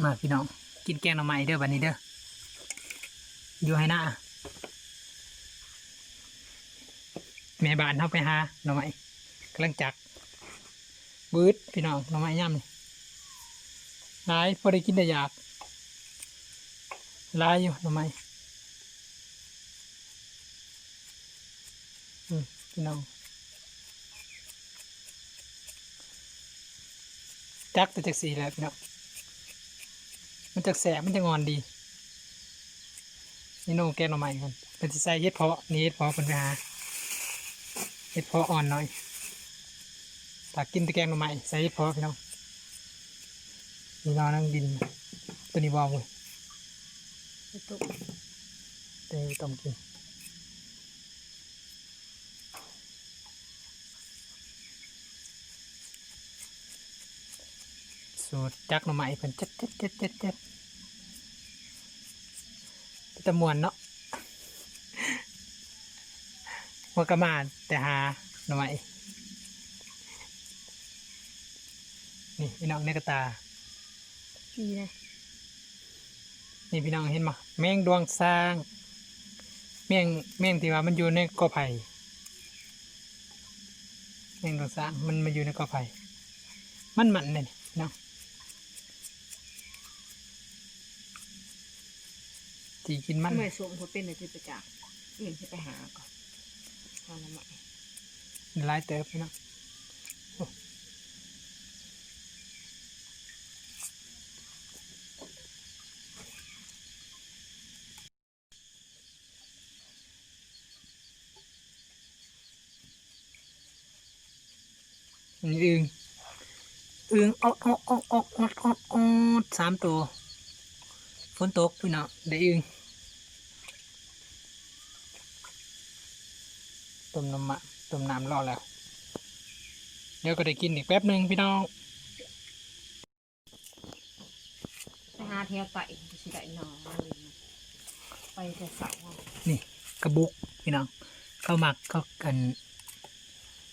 มาพี่น้อง กินแกงหน่อไม้เด้อบันนี้เด้ออยู่ให้หน้าแม่บ้านเข้าไปหาหน่อไม้กำลังจักบืดพี่น้องหน่อไม้ย่ำนี่หลายพอได้กินได้อยากหลายอยู่หน่อไม้พี่น้องจักแต่จักสีแล้วพี่น้อง มันจักแสบมันจะงอนดีนี่โน่แกงหน่อไม้กันเป็นที่ใส่เห็ดเพาะนี่เห็ดเพาะเป็นไปหาเห็ดเพาะอ่อนหน่อยถ้ากินแตะแกงหน่อไม้ใส่เห็ดเพาะพี่น้องนี่นอนนั่งดิน ตัวนี้บองเลยไปตุกตัวนี้ต้มกิน สูตรจักหน่อไม้เพิ่นเจ็ดเจ็ดเจ็ดเจ็ดเจ็ดเป็นตะมวนเนาะหัวกระมาแต่หาหน่อไม้นี่พี่น้องในกระตาดีนะนี่พี่น้องเห็นมาแมงดวงสร้างแมงแมงที่ว่ามันอยู่ในกอไผ่แมงดวงสร้างมันมาอยู่ในกอไผ่มันมันเลยนี่พี่น้อง ที่กินมันทำไมสวมหัวเป็นในที่ประจักษ์อื่นที่ไปหาก่อนตอนนั้นใหม่หลายเติบพี่น้องโอ้อันนี้อึงอึงออกออกออกออกออกออกออกสามตัวฝ นตกพี่น้องได้อึงต้มน้ำมะต้มน้ำรอแล้ว เดี๋ยวก็ได้กินอีกแป๊บหนึ่งพี่น้องไปหาเที่ยวไต่สิได้นอนเลยนะไปแต่เสาร์อะนี่กระบุกพี่น้องข้าวหมักข้าวกัน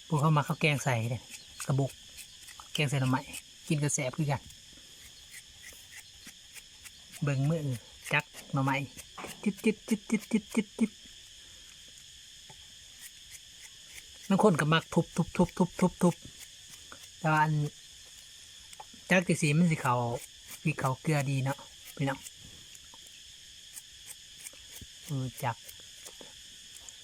ปูข้าวหมักข้าวแกงใส่เนี่ยกระบุก แกงใส่หน่อไม้กินกระแสบคือกัน เบิ่งมือจักหน่อไม้จิตจิตจิตจิตจิตจิตจิตบางคนก็มักทุบทุบทุบทุบทุบทุบแต่ว่าอันจักที่สีมันสิเขาพี่เขาเกลือดีเนาะพี่น้องเออจัก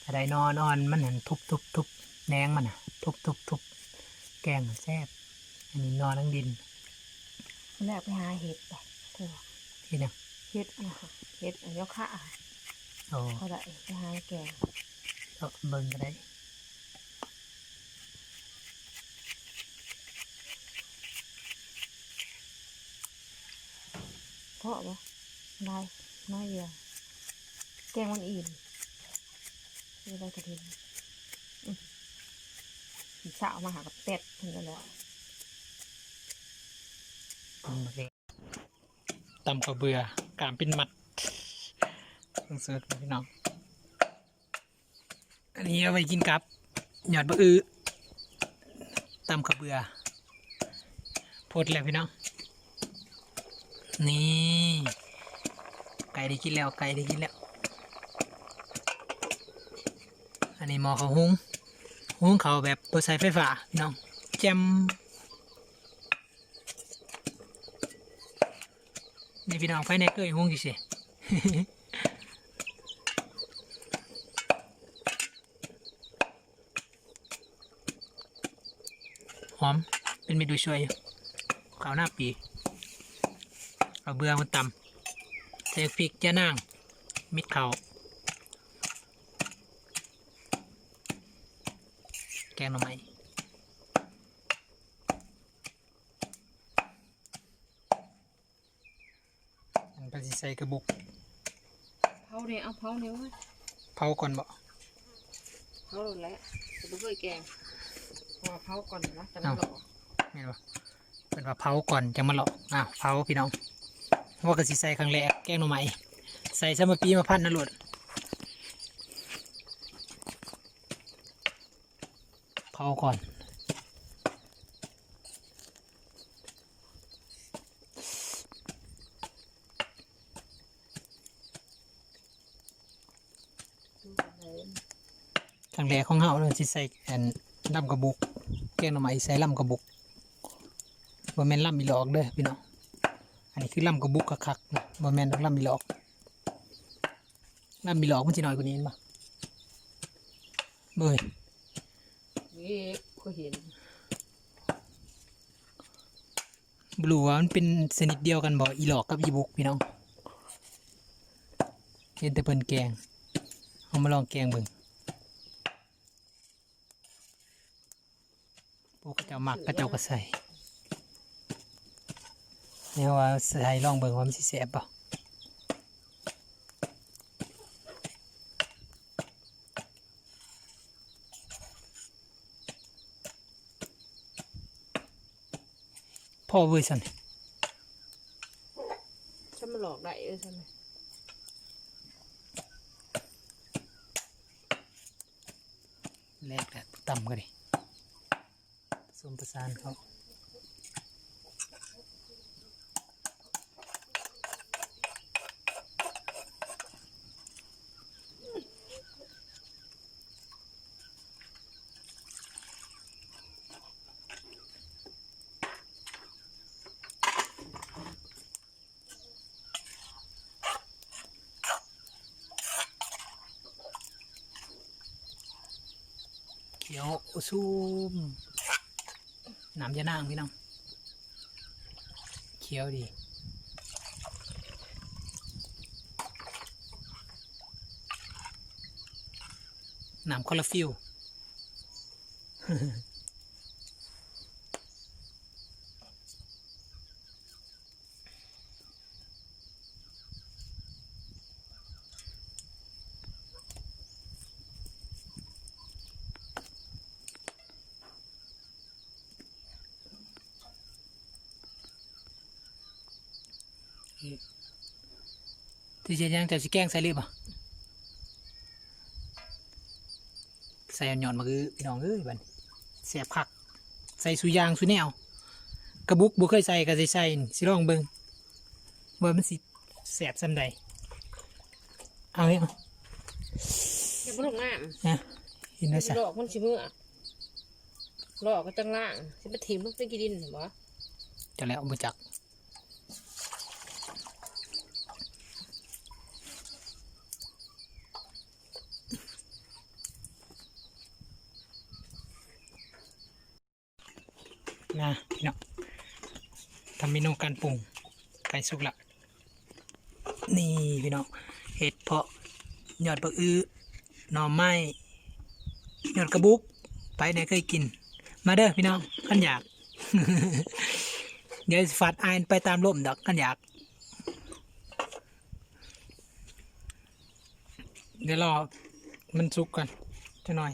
อะไรนอนนอนมันเห็นทุบทุบทุบแหนงมันอะ ทุบทุบทุบแกงแซ่บอันนี้นอนนั่งดินแรกไปหาเห็ดไปเถอะ ที่เนี่ยเห็ดนะคะเห็ดอันยกขาโอ้เขาได้ไปหาแกงเอาเบิ่งก็ได้เพราะว่าได้น้อยเดียวแกงมันอิ่มไม่ได้กระเทียมอืมสาวมาหากับเป็ดถึงกันแล้วอืมโอเค ตำข้าเบือ กามเป็นมัดต้องเสิร์ฟพี่น้อง อันนี้เอาไว้กินกับหยอดบะอือตำข้าเบือพดแล้วพี่น้อง นี่ ไก่ได้กินแล้วไก่ได้กินแล้ว อันนี้หมอเขาวหุง หุงเขาแบบตัวใช้ไฟฟ้าพี่น้องแจม นี่พี่น้องไฟในเกยหุงกี่สิหอม เป็นเมนูช่วยข้าวหน้าปีเอาเบื่อมันตำใส่พริกยะนางมิดเขาวแกงหน่อไม้ อันไปสิใส่กระบุก เผาเนี่ยเอาเผาเนี่ยเว้ยเผาก่อนบ่เผาแล้วจะไม่เคยแกงเพราะว่าเผาก่อนนะจะไม่หลอกแม่นบ่เป็นว่าเผาก่อนจะมาหลอกอ้าวเผาพี่น้องว่ากระสิใส่ครั้งแรกแกงหน่อไม้ใส่สมปีมาพันนะโหลดเผาก่อน งแรกของเฮาเลยสิใส่แอนลำกระบุกแกงหน่อไม้ใส่ลำกระบุกบ่แม่นลำอีหลอกเด้อพี่น้องอันนี้คือลำกระบุกคักๆนะบ่แม่นดอกลำอีหลอกลำอีหลอกมันสิน้อยกว่านี้เห็นบ่เบ้ยนี่ก็เห็นบลูว่ามันเป็นชนิดเดียวกันบ่อีหลอกกับอีบุกพี่น้องเห็นแต่เพิ่นแกงเอามาลองแกงเบิ่ง พวกเขาเจ้ามักเขาเจ้าก็ใส่เนี่ยว่าใส่ลองเบิ่งว่ามันสิแซ่บบ่พ่อเว้ยสั่นฉันมาหลอกได้เออใช่ไหมแรกแหละต่ำก็ดิผส มประสานเขาเขียวซูม น้ำยานางพี่น้องเขี้ยวดีน้ำคอลลาฟิล ที่เจะยังจะสิแกล้งใส่รีบอะใส่อันหย่อนมาคือพี่น้องเอ้ยบัดนเสียบคัก ใส่สุยางสุแนวกระบุกบุเคยใส่ก็สิใส่นี่สิลองเบิ่งว่ามันสิแสบซ้ำใดเอาเฮ้ยเอาอย่าไปหลงงามนะเห็นได้สะหลอกมันชิมือหลอกก็จังล่างสิไปถิ่มลูกไปกินดินเห็นบ่จะแล้วเอามาจักนะพี่น้องทำเมนูการ ปรุงไก่สุกละนี่พี่น้องเห็ดเพาะยอดบักอื้อหน่อไม้ยอดกระบุกไปไหนเคยกิน มาเด้อพี่น้องขันอยาก เดี๋ยวสิฟัดอายไปตามลมดอกขันอยาก เดี๋ยวรอมันสุกก่อนจะหน่อย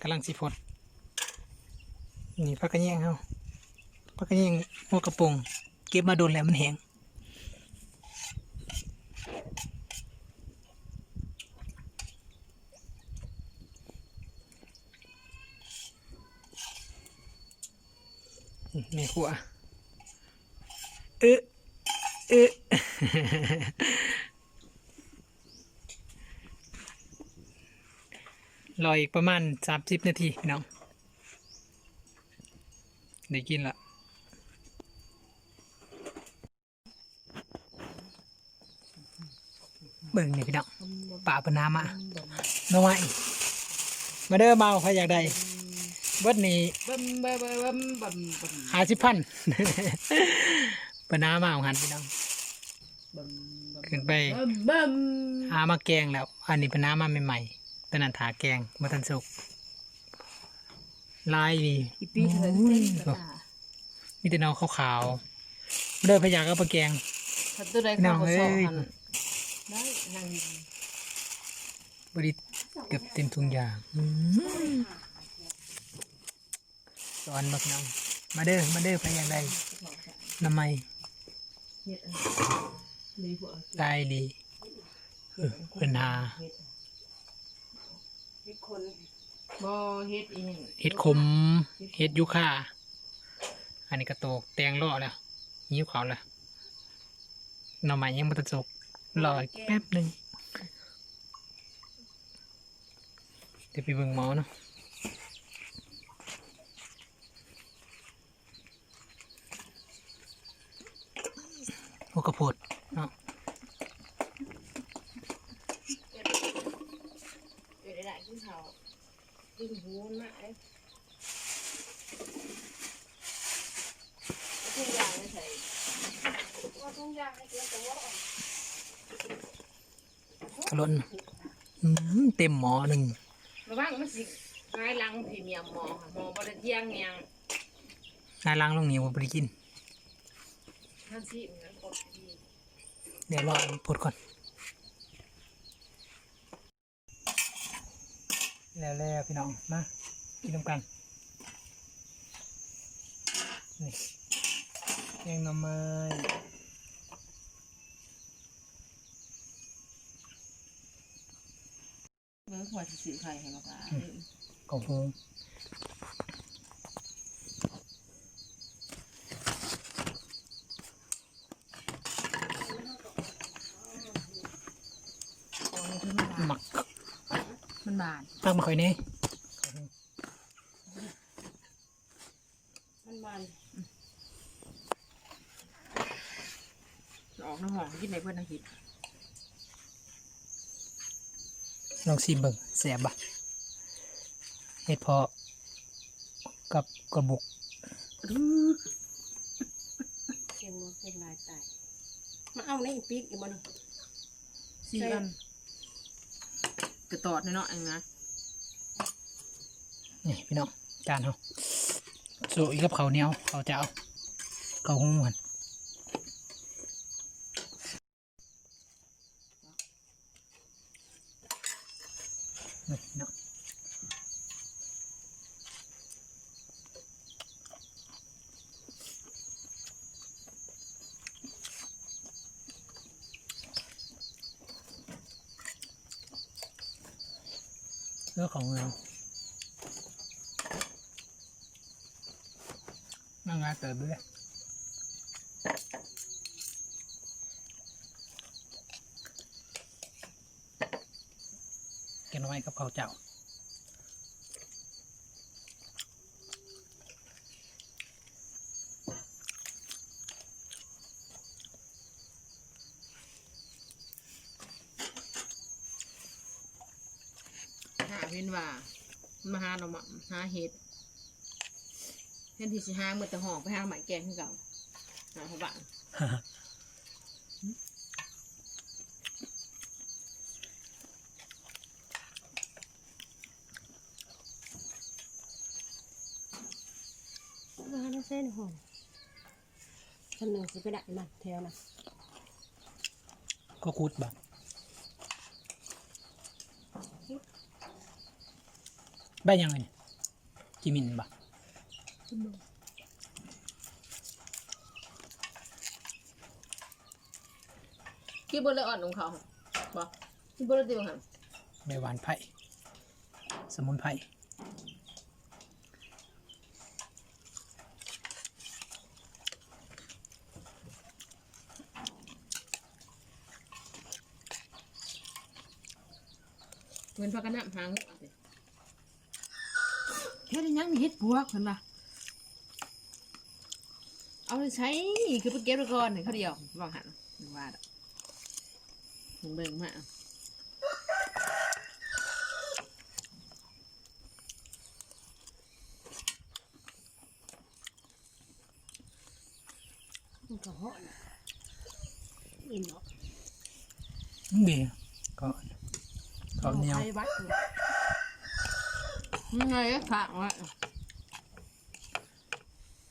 กำลังสิพดนี่พักกระแยงเฮาพักกระแยงหัวกระโปรง เก็บมาโดนแล้วมันแห้งแม่ขัวเอ๊ะเอ๊ะรออีกประมาณสามสิบนาทีพี่น้อง ได้กินละ บิ่งนี่พี่น้องป่าปะนามาน้องไม้มาเด้อเมาใครอยากได้เบิดนี้บึมบึมบึมบึมบึมหาสิบพันปะนามาของหันพี่น้องบึมขึ้นไปบึมบึมหามาแกงแล้ว อันนี้เป็นน้ำมาใหม่ๆเป็นอันถาแกงมาทันสุกลายดีอีปีเธอจะเต้นกระตามีแต่เนาขาวๆเด้อพะยากเอาปลาแกงถ้าตัวใดเข้าก็สองหันได้นั่งยิง บริเกือบเต็มทุงยางสอนบักน้องมาเด้อมาเด้อพะยากได้น้ำไม้เฮ็ดอันนี้พวกลายดีเออเพิ่นหาเฮ็ดอีหยังเห็ดขมเห็ดยุค่าอันนี้กระโตกแตงล่อแล้วยิ้วเขาวแล้วหน่อไม้ยังมาตัดสุก รออีกแป๊บหนึ่งเดี๋ยวไปเบิ่งหมอเนาะโอ้กระโพดเนาะ เดี๋ยวได้กินเขากินหูมันมากเลยทุกอย่างเลยใส่ว่าทุกอย่างให้เกี่ยวกับว่า กระล้ นอืมเต็มหมอหนึ่งระวังมันสิง่ายหลังพรีเมียมหมอค่ะหมอบริเทียงเนียงนายล้างลงเหนียวบ่ไปกินท่านสิมันกดดีเดี๋ยวรอพดก่อน แล้วแล้วพี่น้องมากินน้ำกันนี่แกงหน่อไม้ เมื่อขวดสีไข่ให้มาปลาของฟูโอ้ยคือมันบาหมักมันบานตั้งมาค่อยนี่มันบานออกน้ำหอมกินในเพื่อนอาทิตย์ ลองซิมเบิ่งแสบบ่ะเห็ดเพาะกับกระบุกเสียงมันเป็นลายตายมาเอาในอีปีกอีกบ่เนาะสี่อันกระตอดเนาะเองนะนี่พี่น้องจานเขาสูอีกกับเขาวเหนียวเขาจะเอาเขาหุ้มกันนี่พี่น้อง เรื่องของเรานั่งงานเติบด้วย แกงหน้อยกับข้าวเจ้าหาเว้นว่ามาหาเรามาหาเห็ดเห็นที่สิหาเมื่อแต่หอกไปหาหมายแกงให้เก่าหาเขาบ้าน มาหาเส้นหอมคนหนึ่งสิไปดักมันแถวน่ะก็คูดแบบได้ยังไงเนี่ยจิมินบะคิดบนเลยอ่อนของเขาบอกคิดบนเลยตีบังหันใบหวานไผ่สมุนไพร เงินพักกันน้ำหางเฮ็ดอีหยังนี่เฮ็ดบวกเพิ่นว่าเอาไปใช้คือไปเก็บไว้ก่อนเขาเดียววางหันว่าดอกมึงเบิ่งมามันก็เหาะน่ะอิ่มเนาะดีก็ ข้าวเหนียวไปวัดอยู่มึงไงผักวะ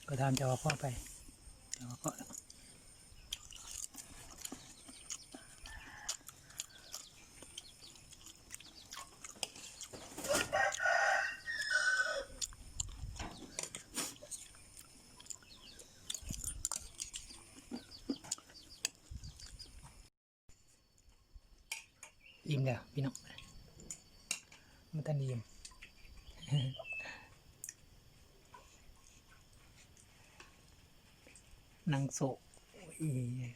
ก็ทำจะเอาข้อไปจะเอาข้ออิ่มแล้วพี่น้อง มันตันอิ่มนางโศกโอ้ย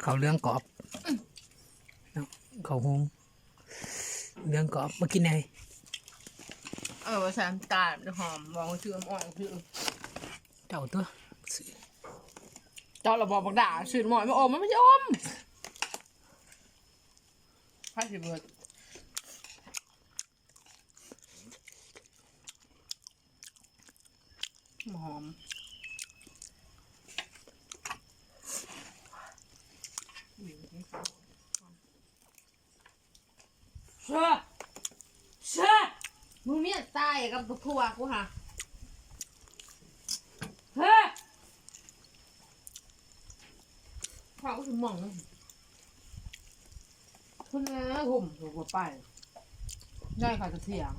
เขาเรื่องกรอบเนาะเขาหงเรื่องกรอบมากินไงเออว่าแซมตาลหอมมองชื่อมอ่อนคือเจ้าตัวซื้อ เจ้าเราบอกบักด่าชื่อหมอยไม่อมมันไม่ยอมพาสิเบิดหอมเชื่อเชื่อมึงเนี่ยตายกับตัวกูฮะเฮ้ย เขาถึงมองคุณนะหุ่มหัว่าไปได้ค่ะจะเสียง